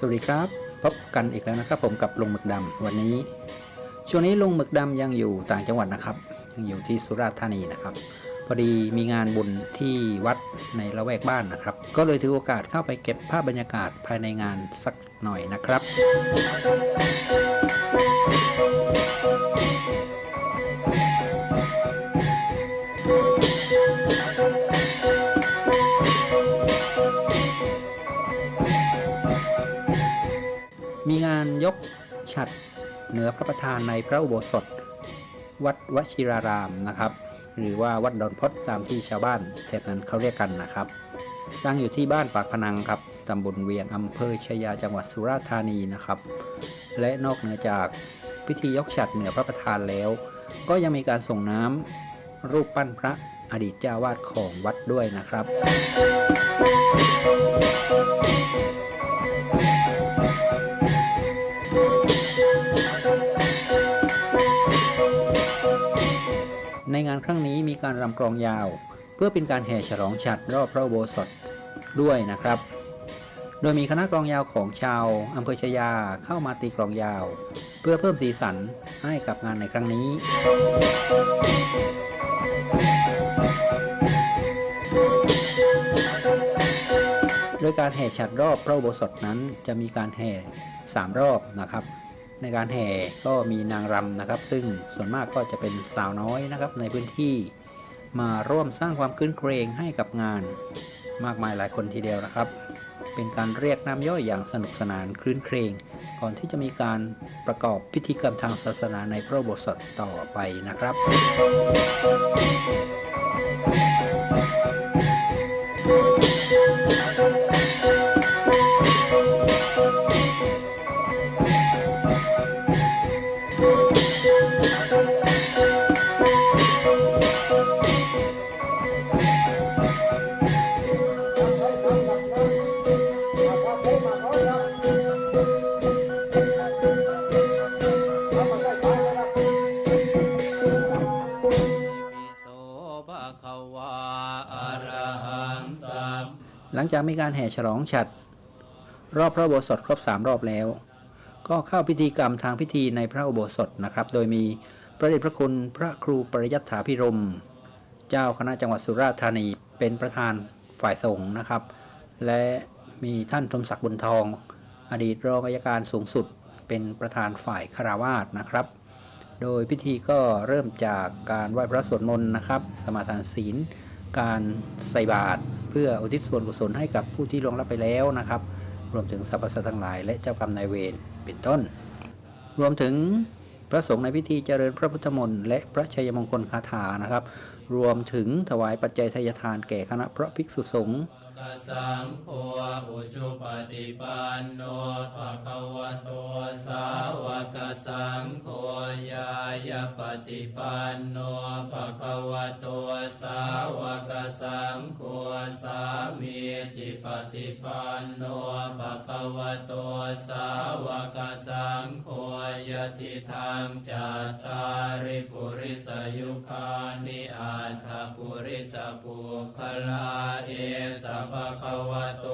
สวัสดีครับ พบกันอีกแล้วนะครับ ผมกับลุงหมึกดำวันนี้ ช่วงนี้ลุงหมึกดำยังอยู่ต่างจังหวัดนะครับ ยังอยู่ที่สุราษฎร์ธานีนะครับ พอดีมีงานบุญที่วัดในละแวกบ้านนะครับ ก็เลยถือโอกาสเข้าไปเก็บภาพบรรยากาศภายในงานสักหน่อยนะครับ มีงานยกฉัดเหนือพระประธานในพระอุโบสถ วัดวชิรารามนะครับ หรือว่าวัดดอนพดตามที่ชาวบ้านแถบนั้นเขาเรียกกันนะครับตั้งอยู่ที่บ้านปากพนังครับตำบลเวียงอำเภอชยาจังหวัดสุราษฎร์ธานีนะครับ และนอกเหนือจากพิธียกฉัดเหนือพระประธานแล้ว ก็ยังมีการส่งน้ำรูปปั้นพระอดีตเจ้าวาดของวัดด้วยนะครับ การรำกลองยาว เพื่อเป็นการแห่ฉลองฉัดรอบพระโบสถด้วยนะครับ โดยมีคณะกลองยาวของชาวอำเภอชยาเข้ามาตีกลองยาว เพื่อเพิ่มสีสันให้กับงานในครั้งนี้โดยการแห่ฉัดรอบพระอุโบสถนั้นจะมีการแห่ 3 รอบนะครับ ในการแห่ก็มีนางรำนะครับ ซึ่งส่วนมากก็จะเป็นสาวน้อยนะครับในพื้นที่ มาร่วมสร้างความคลื้นเครงให้กับงาน มากมายหลายคนทีเดียวนะครับ เป็นการเรียกน้ำย่อยอย่างสนุกสนานคลื้นเครง ก่อนที่จะมีการประกอบพิธีกรรมทางศาสนาในพระอุโบสถต่อไปนะครับวิ หลังจากมีการแห่ฉลองฉัด รอบพระอุโบสถครบ3รอบแล้ว ก็เข้าพิธีกรรมทางพิธีในพระอุโบสถนะครับ โดยมีพระเดชพระคุณพระครูปริยัตถาพิรม เจ้าคณะจังหวัดสุราษฎร์ธานีเป็นประธานฝ่ายสงฆ์นะครับ และมีท่านทมศักดิ์บุญทอง อดีตรองอัยการสูงสุด เป็นประธานฝ่ายคาราวาสนะครับ โดยพิธีก็เริ่มจากการไหว้พระสวดมนต์นะครับ สมาทานศีล การใส่บาตรเพื่ออุทิศส่วนกุศลให้กับผู้ที่ล่วงลับไปแล้วนะครับ รวมถึงสรรพสัตว์ทั้งหลาย และเจ้ากรรมนายเวรเป็นต้น รวมถึงพระสงฆ์ในพิธีเจริญพระพุทธมนต์และพระชัยมงคลคาถานะครับ รวมถึงถวายปัจจัยทายทานแก่คณะพระภิกษุสงฆ์ กสังโฆอุชุปฏิปันโนภะคะวะโตสาวกสังโฆยายาปฏิปันโนภะคะวะโตสาวกสังโฆสามีจิปฏิปันโนภะคะวะโตสาวกสังโฆยติทางจัตตาริปุริสยุคานิอัตถปุริสปุคลาเอสัพพะวะโต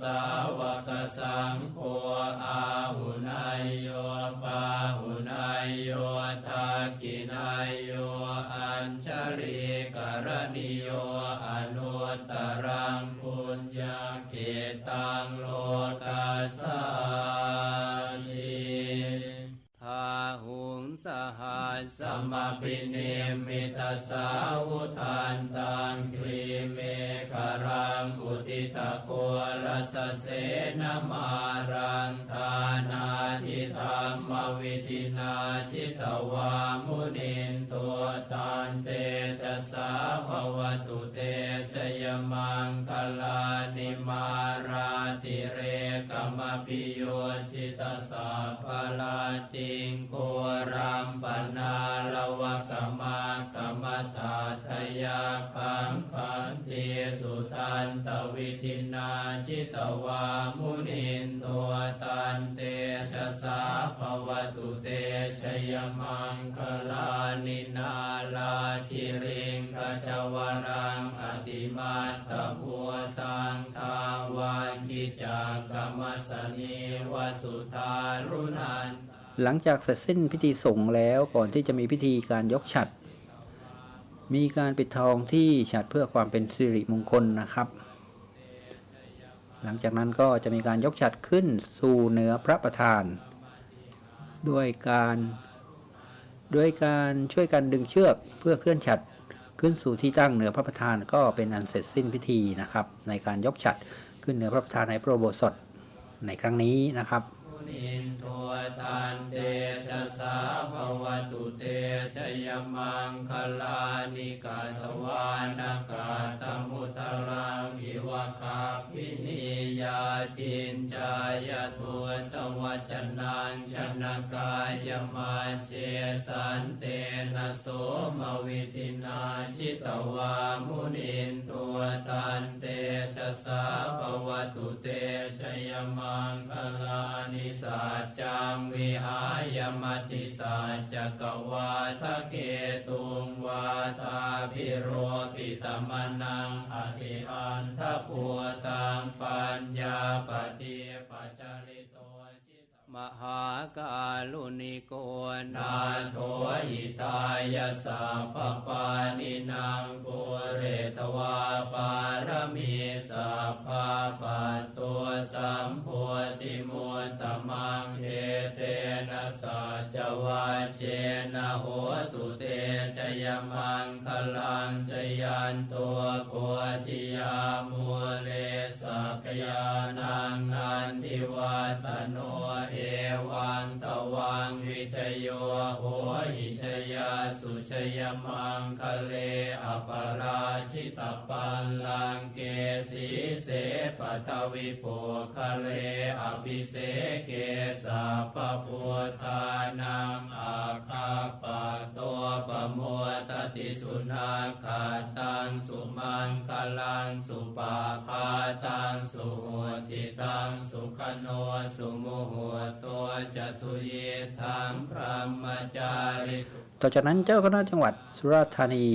สาวกสังโฆอาหุนายโยปาหุนายโยทักขินายโย สสมปิเนมิตาสาวุทันตังครีเมฆรังอุติตะโครสเสนมารังทานาทิธรรมวิตินาชิตวามุนินตัวตันเตจะสาภวตุเตชยมังคลานิมา ติงโครัมปนาลวะกมากมตาทยาคังคันเตสุทันตวิทินาชิตวามุนินตัวตันเตชะสาภวตุเตเตชยมังคลานินาลาคิริงขจวรังอติมาตบัวตังทาวาคิจากกรรมสนีวสุธารุนัน หลังจากเสร็จสิ้นพิธีสงฆ์แล้วก่อนที่จะมีพิธีการยกฉัดมีการปิดทองที่ฉัดเพื่อความเป็นสิริมงคลนะครับ หลังจากนั้นก็จะมีการยกฉัดขึ้นสู่เหนือพระประธาน ด้วยการด้วยการช่วยกันดึงเชือกเพื่อเคลื่อนฉัดขึ้นสู่ที่ตั้งเหนือพระประธานก็เป็นอันเสร็จสิ้นพิธีนะครับ ในการยกฉัดขึ้นเหนือพระประธานในพระโบสถในครั้งนี้นะครับ มุนินโทตันเตชะสาภวตุเตชยมังคลานิกาตวานากาตมุตรังอิวะคาพินิยาจินจายตุตวัจนังชนกายมาเจสันเตนะโสมวิธินาชิตวามุนินโทตันเตชะสาภวตุเตชยมังคลานิสัจจังวิหายมติสัจจกวาทะเกตุงวาตาพิโรปิตมนังอธิอันทปัวตังปัญญาปฏิป มหากาลุนิโกนาโทหิตายาสัพปานินางปุเรตวาปารมีสัพพะปัตตัวสัมโพธิมุตตมังเทเทนะสัจวัจเจนะโหตุเตชยมังคลังชยันตัวโพธิยามูเลส กยานังนันทิวัตโนเอวังตวังวิชโยโหหิชยาสุชยมังคะเลอปราชิตปัลลังเกสีเสปัทวิโปคะเลอภิเสเกสัพพุทธานังอาคาปะตัวปโมตติสุนาคาตังสุมังคลังสุปาพา ต่อจากนั้นเจ้าคณะจังหวัดสุราษฎร์ธานี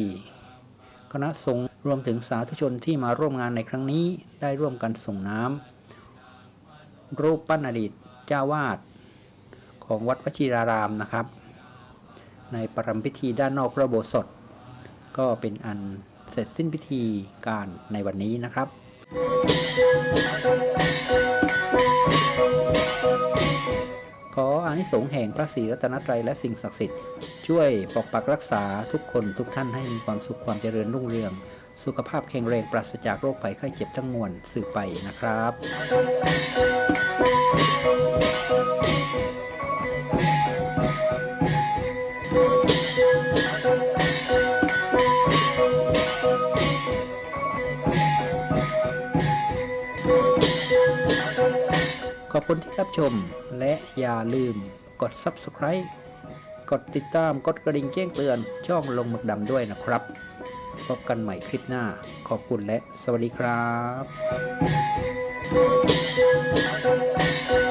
คณะสงฆ์รวมถึงสาธุชนที่มาร่วมงานในครั้งนี้ได้ร่วมกันส่งน้ำรูปปั้นอดีตเจ้าวาดของวัดวชิรารามนะครับ ในประรำพิธีด้านนอกพระโบสถก็เป็นอันเสร็จสิ้นพิธีการในวันนี้นะครับขอ อานิสงส์แห่งพระศรีรัตนตรัยและสิ่งศักดิ์สิทธิ์ช่วยปกปักรักษาทุกคนทุกท่านให้มีความสุขความเจริญรุ่งเรือง สุขภาพแข็งแรงปราศจากโรคภัยไข้เจ็บทั้งมวลสืบไปนะครับ ขอบคุณที่รับชม และอย่าลืมกด Subscribe กดติดตามกดกระดิ่งแจ้งเตือนช่องลงหมึกดำด้วยนะครับ พบกันใหม่คลิปหน้า ขอบคุณและสวัสดีครับ